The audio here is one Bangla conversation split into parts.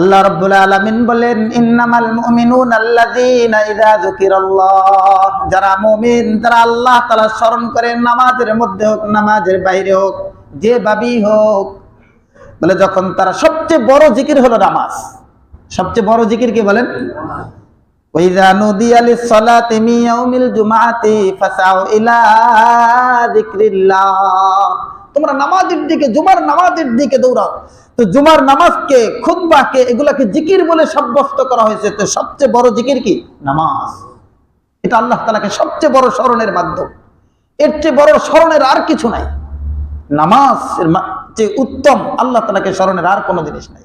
আল্লাহ রাব্বুল আলামিন বলেন, ইন্নামাল মুমিনুন আল্লাযীনা ইযা যুকিরাল্লাহ। যারা মুমিন যারা আল্লাহ তাআলা স্মরণ করে, নামাজের মধ্যে হোক, নামাজের বাইরে হোক যে ভাবেই হোক। বলে যখন তারা সবচেয়ে বড় জিকির হলো নামাজ। সবচেয়ে বড় জিকির কি বলেন? ওয়াইযা নুদিয়া লিস-সালাতি মিন ইয়াউমিল জুমআতি ফাসাউ ইলা যিকরিল্লাহ। তোমরা নামাজের দিকে, জুমার নামাজের দিকে দৌড়াও। তো জুমার নামাজকে খুদ্বাকে এগুলাকে জিকির বলে সাব্যস্ত করা হয়েছে। তো সবচেয়ে বড় জিকির কি? নামাজ। এটা আল্লাহ তালাকে সবচেয়ে বড় স্মরণের মাধ্যম। এর চেয়ে বড় স্মরণের আর কিছু নাই। নামাজ উত্তম, আল্লাহ তালাকে স্মরণের আর কোনো জিনিস নাই।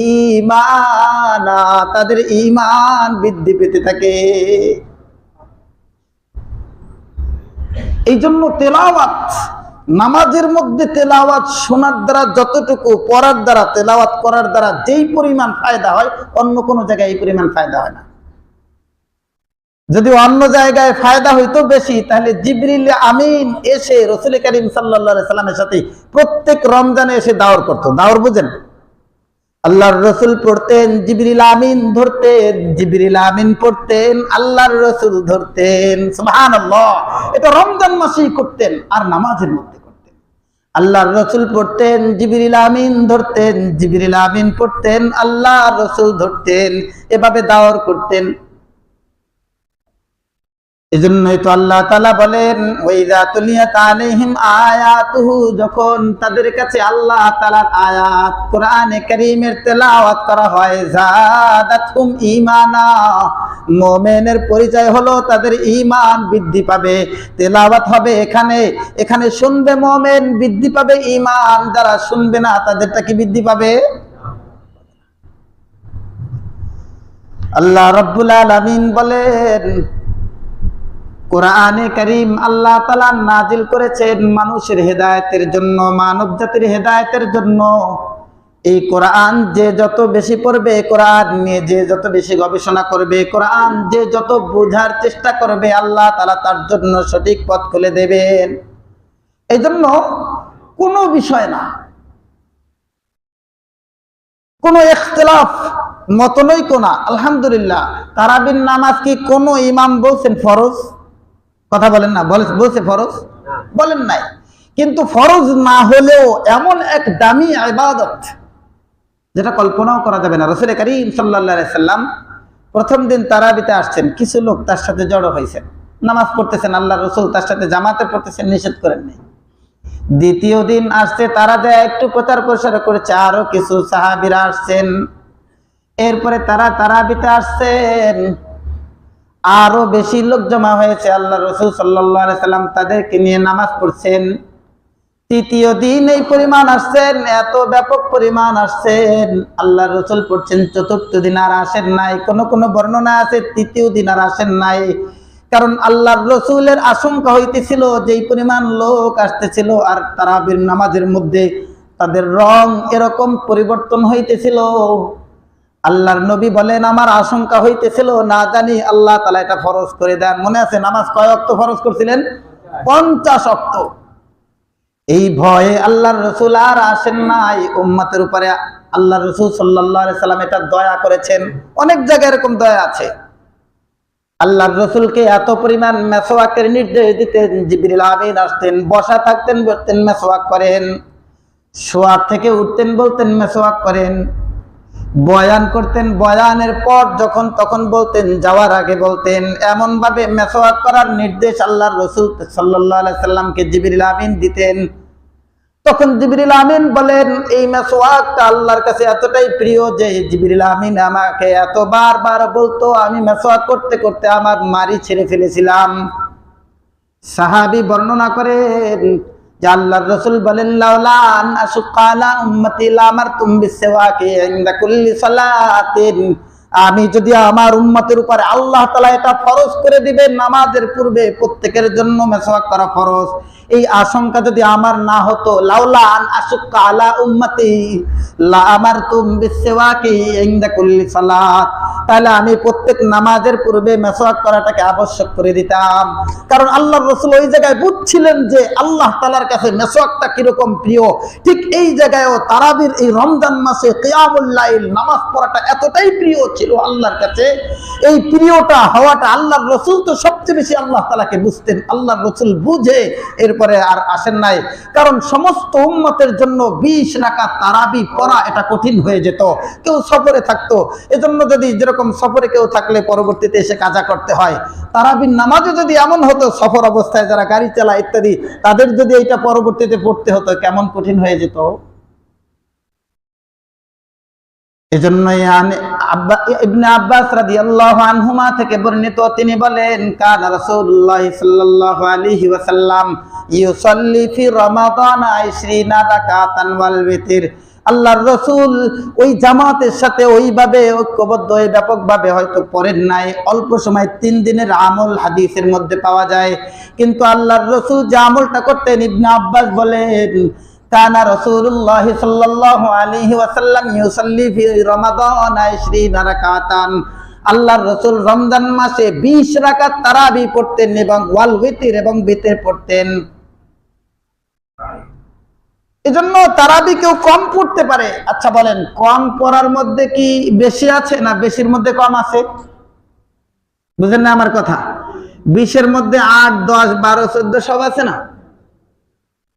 ঈমানা তাদের ঈমান বৃদ্ধি পেতে থাকে। এই জন্য তেলাওয়াত, নামাজের মধ্যে তেলাওয়াত শোনার দ্বারা যতটুকু, পড়ার দ্বারা, তেলাওয়াত করার দ্বারা যেই পরিমাণ ফায়দা হয়, অন্য কোনো জায়গায় এই পরিমাণ ফায়দা হয় না। যদি অন্য জায়গায় ফায়দা হইতো বেশি, তাহলে জিবরিল আমিন এসে রসুল করিম সাল্লা সাল্লামের সাথে প্রত্যেক রমজানে এসে দাওয়ার করতো। দাওয়ার বুঝেন? আল্লাহর রসুল পড়তেন, জিবরিল আমিন ধরতেন, জিবরিল আমিন পড়তেন, আল্লাহর রসুল ধরতেন। সুহান এটা রমজান মাসেই করতেন, আর নামাজের মধ্যে করতেন। আল্লাহর রসুল পড়তেন, জিবরিল আমিন ধরতেন, জিবরিল আমিন পড়তেন, আল্লাহর রসুল ধরতেন, এভাবে দাওয়ার করতেন। এজন্যই তো আল্লাহ তালা বলেন ওয়াইদা তুলিয়াত আলাইহিম আয়াতুহু যখন তাদের কাছে আল্লাহ তাআলার আয়াত কোরআনে কারীমের তেলাওয়াত করা হয় জাদাতহুম ঈমানা মোমেনের পরিচয় হলো তাদের ইমান বৃদ্ধি পাবে, তেলাওয়াত হবে এখানে এখানে শুনবে মোমেন বৃদ্ধি পাবে ইমান যারা শুনবে না তাদেরটা কি বৃদ্ধি পাবে? আল্লাহ রাব্বুল আলামিন বলেন কোরআনে করিম আল্লাহ তালা নাজিল করেছেন মানুষের হেদায়েতের জন্য মানব জাতির হেদায়তের জন্য। এই কোরআন যে যত বেশি পড়বে, কোরআন নিয়ে যে যত বেশি গবেষণা করবে, কোরআন যে যত বোঝার চেষ্টা করবে, আল্লাহ তালা তার জন্য সঠিক পথ খুলে দেবেন। এই জন্য কোনো বিষয় না। কোনো ইখতলাফ মতনৈক না। আলহামদুলিল্লাহ তারাবিন নামাজ কি কোনো ইমাম বলছেন ফরজ? কথা বলেন না বলে বলছে ফরজ? বলেন নাই। কিন্তু ফরজ না হলেও এমন এক দামি আবাদত যেটা কল্পনাও করা যাবে না। রসুল করিম সাল্লা সাল্লাম প্রথম দিন তারাবিতে আসছেন কিছু লোক তার সাথে জড়ো হয়েছেন। নামাজ পড়তেছেন আল্লাহ রসুল তার সাথে জামাতে পড়তেছেন নিষেধ করেননি দ্বিতীয় দিন আসছে তারা যা একটু প্রচার প্রসার করেছে আরও কিছু সাহাবিরা আসছেন। এরপরে তারা তারাবিতে আসছেন। আরও বেশি লোক জমা হয়েছে। আল্লাহ রসুল সাল্লাম তাদেরকে নিয়ে নামাজ পড়ছেন। তৃতীয় দিন এই পরিমাণ আসছেন, এত ব্যাপক পরিমাণ আসছেন। আল্লাহ রসুল পড়ছেন চতুর্থ দিন আর আসেন নাই, কোন কোনো বর্ণনা আছে তৃতীয় দিন আর আসেন নাই। কারণ আল্লাহর রসুলের আশঙ্কা হইতেছিল যেই পরিমাণ লোক আসতেছিল আর তারাবির নামাজের মধ্যে তাদের রং এরকম পরিবর্তন হইতেছিল। আল্লাহর নবী বলেন, আমার আশঙ্কা হইতেছিল, না জানি আল্লাহ তালা এটা ফরজ করে দেন। মনে আছে, নামাজ কয় অক্ত ফরজ করছিলেন? পঞ্চাশ অক্ত। এই ভয়ে আল্লাহর রসুল আর আসেন নাই। উম্মতের উপরে আল্লাহ রসুল সাল্লাহ সাল্লাম এটা দয়া করেছেন। অনেক জায়গায় এরকম দয়া আছে। আল্লাহর রসুলকে এত পরিমাণ মেসোয়াকের নির্দেশ দিতেন জিবির আমিন আসতেন, বসা থাকতেন বলতেন মেসোয়াক করেন। শোয়া থেকে উঠতেন, বলতেন, মেসোয়াক করেন। বয়ান করতেন, বয়ানের পর যখন, তখন বলতেন, যাওয়ার আগে বলতেন এমন ভাবে মেসোয়াক করার নির্দেশ আল্লাহর রসুল সাল্লাহ সাল্লামকে জিবির আমিন দিতেন। তখন জিবরিল আমিন বলেন, এই মেসোয়াকটা আল্লাহর কাছে এতটাই প্রিয় যে জিবরিল আমিন আমাকে এত বারবার বলতো, আমি মেসোয়াক করতে করতে আমার মারি ছেড়ে ফেলেছিলাম। সাহাবি বর্ণনা করেন যে আল্লাহর রসুল বলেন লাউলান আশুকালা উম্মতি লামার তুমি সেওয়াকে ইনদা কুল্লি সালাতিন। আমি যদি আমার উম্মতের উপরে আল্লাহ তালা এটা ফরজ করে দিবে, নামাজের পূর্বে প্রত্যেকের জন্য মেসওয়াক করা ফরজ। এই আশঙ্কা যদি আমার না হতো, লাউলা আন আশুক্কা আলা উম্মতি লা আমারতুম বিসওয়াকি ইনদা কুল্লি সালাত। তাহলে আমি প্রত্যেক নামাজের পূর্বে মেসওয়াক করাটাকে আবশ্যক করে দিতাম। কারণ আল্লাহর রসুল ওই জায়গায় বুঝছিলেন যে আল্লাহ তালার কাছে মেসওয়াকটা কীরকম প্রিয়। ঠিক এই জায়গায়ও তারাবির এই রমজান মাসে কেয়ামুল্লাইল নামাজ পড়াটা এতটাই প্রিয় ছিল আল্লাহর কাছে। এই প্রিয়টা হওয়াটা আল্লাহর রসুল তো সবচেয়ে বেশি আল্লাহ তালাকে বুঝতেন। আল্লাহর রসুল বুঝে এরপরে আর আসেন নাই। কারণ সমস্ত উম্মতের জন্য বিশ রাখা তারাবি পড়া এটা কঠিন হয়ে যেত। কেউ সফরে থাকতো। এজন্য যদি যেরকম সফরে কেউ থাকলে পরবর্তীতে এসে কাজা করতে হয়। তারাবির নামাজও যদি এমন হতো, সফর অবস্থায় যারা গাড়ি চালায় ইত্যাদি, তাদের যদি এটা পরবর্তীতে পড়তে হতো, কেমন কঠিন হয়ে যেত? এজন্যই আব্বা- ইবনে আব্বাস রাদিয়াল্লাহু আনহুমা থেকে বর্ণিত, তিনি বলেন, কানা রাসূলুল্লাহ সাল্লাল্লাহু আলাইহি ওয়াসাল্লাম ইউসাল্লি ফি রমাদান 20 রাকাতান ওয়াল বিতির। আল্লাহর রসুল ওই জামাতের সাথে ওইভাবে ঐক্যবদ্ধ হয়ে ব্যাপকভাবে হয়তো পড়েন নাই। অল্প সময় তিন দিনের আমল হাদিসের মধ্যে পাওয়া যায়। কিন্তু আল্লাহর রসুল যে আমলটা করতেন, ইবনে আব্বাস বলেন كان رسول الله صلى الله عليه وسلم يصلي في رمضان 20 রাকাতান আল্লাহর রসুল রমজান মাসে 20 রাকাত তারাবি পড়তেন এবং ওয়াল উইতির এবং বিতের পড়তেন এজন্য তারাবি কেউ কম পড়তে পারে আচ্ছা বলেন কম পড়ার মধ্যে কি বেশি আছে না বেশির মধ্যে কম আছে বুঝেন না আমার কথা বিশের মধ্যে আট দশ বারো চোদ্দ সব আছে না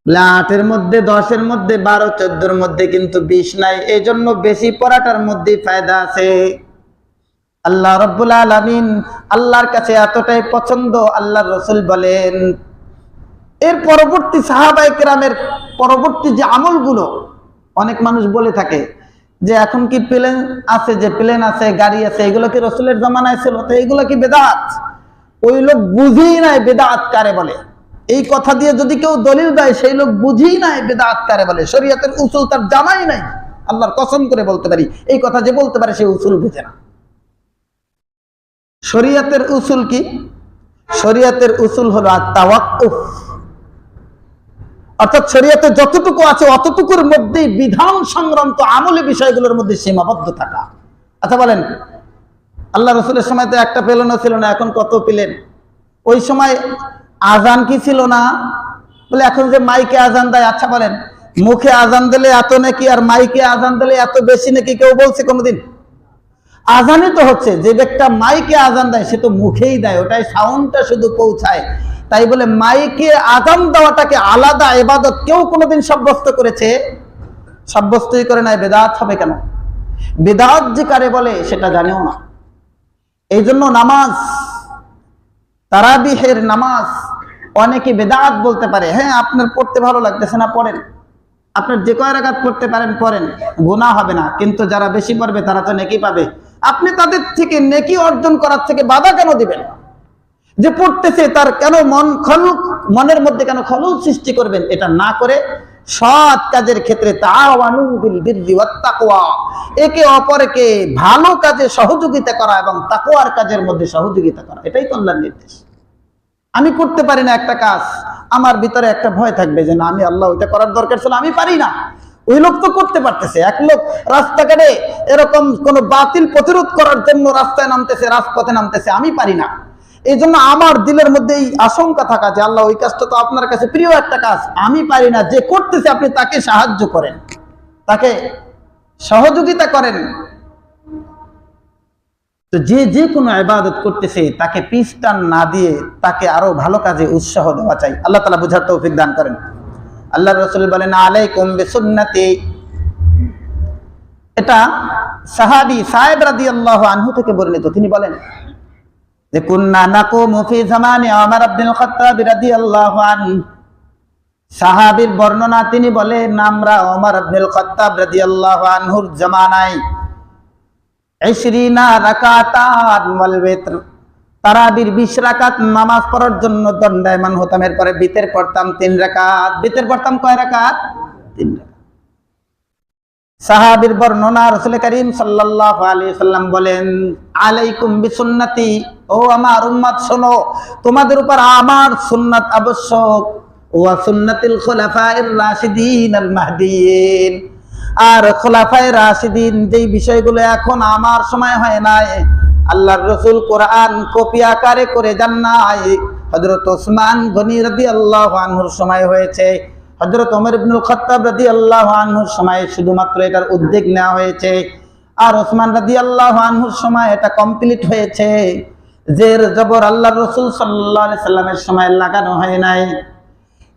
আটের মধ্যে, দশের মধ্যে, বারো, চোদ্দোর মধ্যে কিন্তু বিশ নাই। এই জন্য বেশি পড়াটার মধ্যে ফায়দা আছে। আল্লাহ রব্বুল আলমিন আল্লাহর কাছে এতটাই পছন্দ, আল্লাহর রসুল বলেন, এর পরবর্তী সাহাবাই কেরামের পরবর্তী যে আমলগুলো, অনেক মানুষ বলে থাকে যে এখন কি প্লেন আছে, যে প্লেন আছে, গাড়ি আছে, এগুলো কি রসুলের জমানায় ছিল? তো এগুলো কি বেদাত? ওই লোক বুঝেই নাই বেদাত কারে বলে। এই কথা দিয়ে যদি কেউ দলিল দেয়, সেই লোক বুঝেই নাই বেদাত কারে বলে, শরীয়তের উসুল তার জানাই নাই। আল্লাহর কসম করে বলতে পারি, এই কথা যে বলতে পারে সে উসুল বুঝে না। শরীয়তের উসুল কি? শরীয়তের উসুল হলো অর্থাৎ শরীয়তে যতটুকু আছে, অতটুকুর মধ্যেই বিধান সংক্রান্ত আমলে বিষয়গুলোর মধ্যে সীমাবদ্ধ থাকা। আচ্ছা বলেন, আল্লাহ রসুলের সময় তো একটা প্লেনও ছিল না, এখন কত পেলেন? ওই সময় আজান কি ছিল না? বলে, এখন যে মাইকে আজান দেয় আচ্ছা বলেন, মুখে আজান দিলে এত নাকি, আর মাইকে আজান দিলে এত বেশি নাকি, কেউ বলছে কোনোদিন? আজানই তো হচ্ছে, যে ব্যক্তি মাইকে আজান দেয়, সে তো মুখেই দেয়, ওটাই সাউন্ডটা শুধু পৌঁছায়। তাই বলে, মাইকে আজান দেওয়াটাকে আলাদা এবাদত কেউ কোনোদিন সাব্যস্ত করেছে? সাব্যস্তই করে নাই, বেদাত হবে কেন? বেদাত যে কারে বলে, সেটা জানেও না। এই জন্য নামাজ, তারাবিহের নামাজ অনেকে বেদাত বলতে পারে হ্যাঁ আপনার পড়তে ভালো লাগতেছে না, পড়েন। আপনার যে কয় রাগাত পড়তে পারেন, পড়েন। গুণা হবে না। কিন্তু যারা বেশি পড়বে, তারা তো নেকি পাবে। আপনি তাদের থেকে নেকি অর্জন করার থেকে বাধা কেন দিবেন? যে পড়তেছে, তার কেন মন খল মনের মধ্যে কেন খলল সৃষ্টি করবেন, এটা না করে সৎ কাজের ক্ষেত্রে একে অপরকে ভালো কাজে সহযোগিতা করা এবং তাকওয়ার কাজের মধ্যে সহযোগিতা করা। এটাই আল্লাহর নির্দেশ। আমি করতে পারি না একটা কাজ, আমার ভিতরে একটা ভয় থাকবে যে না, আমি আল্লাহ ওইটা করার দরকার ছিল, আমি পারি না। ওই লোক তো করতে পারতেছে, এক লোক রাস্তাঘাটে এরকম কোন বাতিল প্রতিরোধ করার জন্য রাস্তায় নামতেছে, রাজপথে নামতেছে, আমি পারি না। এই জন্য আমার দিলের মধ্যে এই আশঙ্কা থাকা যে আল্লাহ, ওই কাজটা তো আপনার কাছে প্রিয় একটা কাজ, আমি পারি না, যে করতেছে আপনি তাকে সাহায্য করেন, তাকে সহযোগিতা করেন। তো যে যে কোনো ইবাদত করতেছে, তাকে পিস্টান না দিয়ে তাকে আরও ভালো কাজে উৎসাহ দেওয়া চাই। আল্লাহ তালা বুঝার তৌফিক দান করেন। আল্লাহ রসুল বলেন, আলাইকুম বিসুন্নতি। এটা সাহাবি সাহেব রাদিয়াল্লাহু আনহু থেকে বর্ণিত। তিনি বলেন, যে কুন্না নাকুমু ফি জামানি ওমর ইবনুল খাত্তাব রাদিয়াল্লাহু আনহু। সাহাবীর বর্ণনা, তিনি বলেন, আমরা ওমর ইবনুল খাত্তাব রাদিয়াল্লাহু আনহুর জামানায় ইশরিনা রাকাতান ওয়াল বিতর তারাবির 20 রাকাত নামাজ পড়ার জন্য দণ্ডায়মান হতাম। এরপরে বিতের পড়তাম তিন রাকাত। বিতের পড়তাম কয় রাকাত? তিন সাহাবীর বর্ণনা রসুল করিম সাল্লাম বলেন, আলাইকুম বিসুন্নতি। ও আমার উম্মত, শোনো, তোমাদের উপর আমার সুন্নাত আবশ্যক। ওয়া সুন্নাতিল খুলাফায়ে রাশিদিন আল মাহদিয়িন। আর খোলাফায়ে রাশিদিন যেই বিষয়গুলো এখন আমার সময় হয় নাই, আল্লাহর রসুল কোরআন কপি আকারে করে যান নাই। হযরত ওসমান গনি রাদিয়াল্লাহু আনহুর সময় হয়েছে। হজরত ওমর ইবনুল খত্তাব রাদি আল্লাহ আনহুর সময় শুধুমাত্র এটার উদ্যোগ নেওয়া হয়েছে। আর ওসমান রাদি আল্লাহ আনহুর সময় এটা কমপ্লিট হয়েছে। জের জবর আল্লাহ রসুল সাল্লাহ সাল্লামের সময় লাগানো হয় নাই।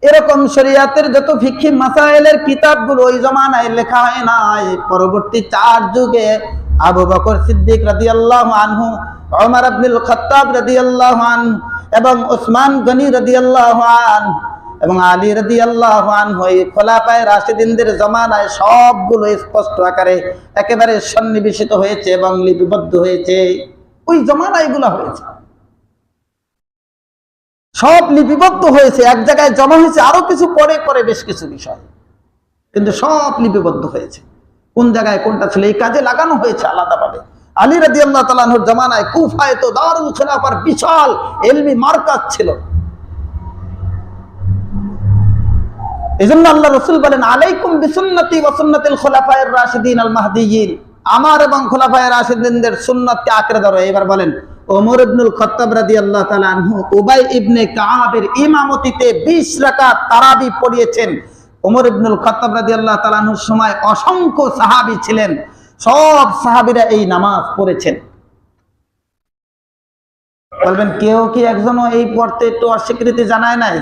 এরকম শরিয়াতের যত ফিক্ষি মাসাইলের কিতাবগুলো ওই জমানায় লেখা হয় নাই। পরবর্তী চার যুগে আবু বকর সিদ্দিক রাদি আল্লাহ আনহু ওমর আব্দুল খত্তাব রাদি আল্লাহ আনহু এবং ওসমান গনি রাদি আল্লাহ আনহু এবং আলী রদি আল্লাহ খোলাপায় রাশিদিনদের জমানায় সবগুলো স্পষ্ট আকারে একেবারে সন্নিবেশিত হয়েছে এবং লিপিবদ্ধ হয়েছে। ওই জমানায় এগুলো হয়েছে। সব লিপিবদ্ধ হয়েছে, এক জায়গায় জমা হয়েছে, আরও কিছু পরে পরে বেশ কিছু বিষয়। কিন্তু সব লিপিবদ্ধ হয়েছে। কোন জায়গায় কোনটা ছিল, এই কাজে লাগানো হয়েছে আলাদাভাবে। আলী রাজি আল্লাহ জমানায় কুফায় তো দারুল খেলাফার বিশাল এলমি মার্কাজ ছিল। এজন্য আল্লাহ রসুল বলেন, আলাইকুম বিসুন্নতি ওয়াসুন্নাতিল খোলাফায়ের রাশিদিন আল মাহদিয়িন আমার এবং খোলাফায়ের রাশিদিনদের সুন্নতকে আঁকড়ে ধরো। এবার বলেন ওমর ইবনুল খত্তাব রাদিয়াল্লাহু তাআলা আনহু উবাই ইবনে কাআবের ইমামতিতে 20 রাকাত তারাবি পড়িয়েছেন। ওমর ইবনুল খত্তাব রাদিয়াল্লাহু তাআলা সময় অসংখ্য সাহাবী ছিলেন। সব সাহাবীরা এই নামাজ পড়েছেন। বলবেন, কেউ কি একজনও এই পড়তে একটু অস্বীকৃতি জানায় নাই?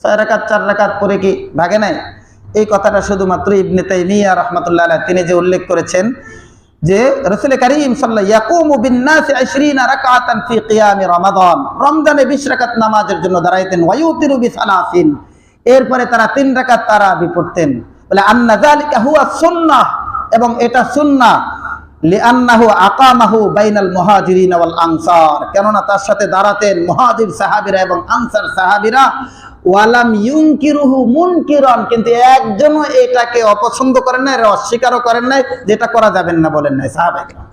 ছয় রাকাত, চার রাকাত পরে কি ভাগে নাই? এই কথাটা শুধুমাত্র ইবনে তাইমিয়া রাহমাতুল্লাহ তিনি যে উল্লেখ করেছেন যে রাসূল করিম সাল্লাল্লাহু ইয়াকুমু বিন-নাসি 20 রাকাতান ফি কিয়ামি রমাদান। রমজানে 20 রাকাত নামাজের জন্য দাঁড়াইতেন এরপরে তারা তিন রাকাত তারাবি পড়তেন। বলে, আন্না হুয়া এবং এটা সুন্নাহ, লিআন্নাহু আকামাহু বাইনাল মুহাজিরিন আনসার। কেননা তার সাথে দাঁড়াতেন মুহাজির সাহাবীরা এবং আনসার সাহাবীরা। ওয়ালাম ইউঙ্কিরুহু মুন কিরণ কিন্তু একজনও এটাকে অপছন্দ করেন নাই, অস্বীকারও করেন নাই, যেটা করা যাবেন না বলেন নাই সাহাবাইরা